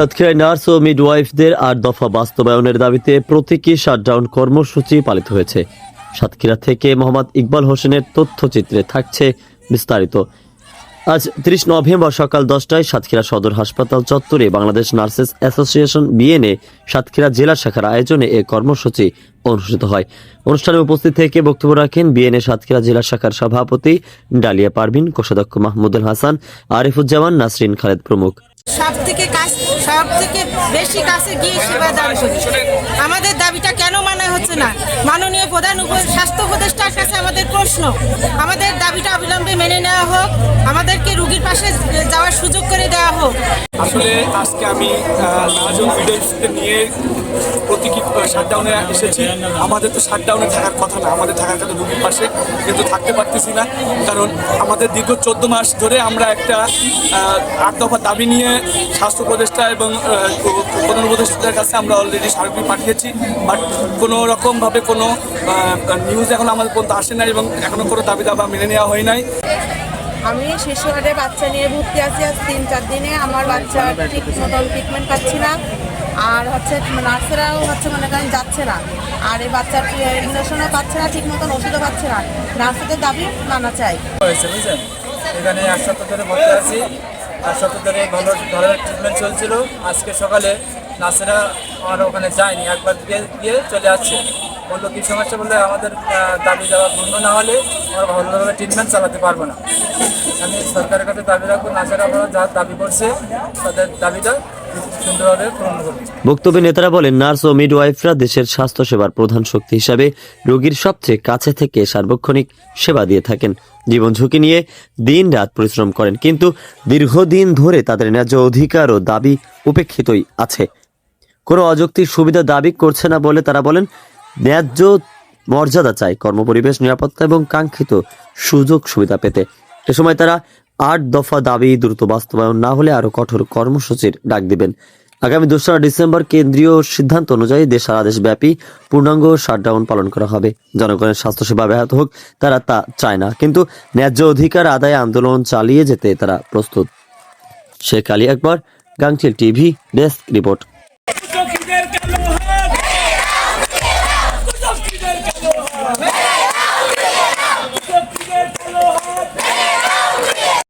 সাতক্ষীরায় নার্স ও মিডওয়াইফদের আট দফা বাস্তবায়নের দাবিতে প্রতীকী শাটডাউন কর্মসূচি পালিত হয়েছে। সাতক্ষীরা থেকে মোহাম্মদ ইকবাল হোসেনের তথ্যচিত্রে থাকছে বিস্তারিত। আজ তিরিশ নভেম্বর সকাল দশটায় সাতক্ষীরা সদর হাসপাতাল চত্বরে Bangladesh nurses association BNA Satkhira জেলা শাখার আয়োজনে এ কর্মসূচি অনুষ্ঠিত হয়। অনুষ্ঠানে উপস্থিত থেকে বক্তব্য রাখেন বিএনএ সাতক্ষীরা জেলা শাখার সভাপতি ডালিয়া পারভিন, কোষাধ্যক্ষ মাহমুদুল হাসান, আরিফুজ্জামান, নাসরিন খালেদ প্রমুখ। সব থেকে কাজ সব থেকে বেশি কাছে গিয়ে সেবা দান করি। আমাদের দাবিটা কেন মানা হচ্ছে না? মাননীয় প্রধান স্বাস্থ্য উপদেষ্টার কাছে আমাদের প্রশ্ন। আমাদের দাবিটা অবিলম্বে মেনে নেওয়া হোক। রুগীর পাশে যাওয়ার সুযোগ করে দেওয়া হোক। আসলে আজকে আমি নাজন ভিডিওসকে নিয়ে প্রতীকী শাটডাউনে এসেছি। আমাদের তো শাটডাউনে থাকার কথা না, আমাদের থাকার কথা রুগীর পাশে, কিন্তু থাকতে পারতেছি না। কারণ আমাদের দীর্ঘ চোদ্দ মাস ধরে আমরা একটা আট দফা দাবি নিয়ে স্বাস্থ্য উপদেষ্টা এবং প্রধান উপদেষ্টার কাছে আমরা অলরেডি স্মারকলিপি পাঠিয়েছি। বাট কোনো রকমভাবে কোনো নিউজ এখন আমাদের পর্যন্ত আসে নাই এবং এখনও কোনো দাবি দাবা মেনে নেওয়া হয় নাই। আমি শিশু ওয়ার্ডে বাচ্চা নিয়ে ভর্তি আছি আজ তিন চার দিনে। আমার বাচ্চা ঠিক মতন ট্রিটমেন্ট পাচ্ছি না। আর হচ্ছে নার্সেরাও হচ্ছে মনে করেন যাচ্ছে না। আর এই বাচ্চার ইঞ্জেকশনও পাচ্ছে না, ঠিক মতন ওষুধও পাচ্ছে না। নার্সেদের দাবি মানা চাই। এখানে এক সপ্তাহ ধরে ভর্তি আছি। এক সপ্তাহ ধরে ভালো ধরনের ট্রিটমেন্ট চলছিল। আজকে সকালে নার্সেরা আমার ওখানে যায়নি। একবার গিয়ে চলে আসছে। বলল, কী সমস্যা? বললে, আমাদের দাবি দেওয়া পূর্ণ না হলে আমরা ভালোভাবে ট্রিটমেন্ট চালাতে পারব না। আমি সরকারের কাছে দাবি রাখব নার্সেরা আমরা যা দাবি করছে, তাদের দাবিটা বক্তব্যে নেতারা বলেন, নার্স ও মিডওয়াইফরা দেশের স্বাস্থ্যসেবার প্রধান শক্তি হিসাবে রোগীর সবচেয়ে কাছে থেকে সার্বক্ষণিক সেবা দিয়ে থাকেন। জীবন ঝুঁকি নিয়ে দিন রাত পরিশ্রম করেন, কিন্তু দীর্ঘদিন ধরে তাদের ন্যায্য অধিকার ও দাবি উপেক্ষিতই আছে। কোনো অযৌক্তিক সুবিধা দাবি করছে না বলে তারা বলেন, ন্যায্য মর্যাদা চাই কর্মপরিবেশ, নিরাপত্তা এবং কাঙ্ক্ষিত সুযোগ সুবিধা পেতে। এ সময় তারা আট দফা দাবি দ্রুত বাস্তবায়ন না হলে আরও কঠোর কর্মসূচির ডাক দিবেন। আগামী দোসরা ডিসেম্বর কেন্দ্রীয় সিদ্ধান্ত অনুযায়ী দেশ সারা দেশব্যাপী পূর্ণাঙ্গ শাটডাউন পালন করা হবে। জনগণের স্বাস্থ্যসেবা ব্যাহত হোক, তারা তা চায় না, কিন্তু ন্যায্য অধিকার আদায় আন্দোলন চালিয়ে যেতে তারা প্রস্তুত। Sheikh Ali Akbar Gangchil TV, desk report.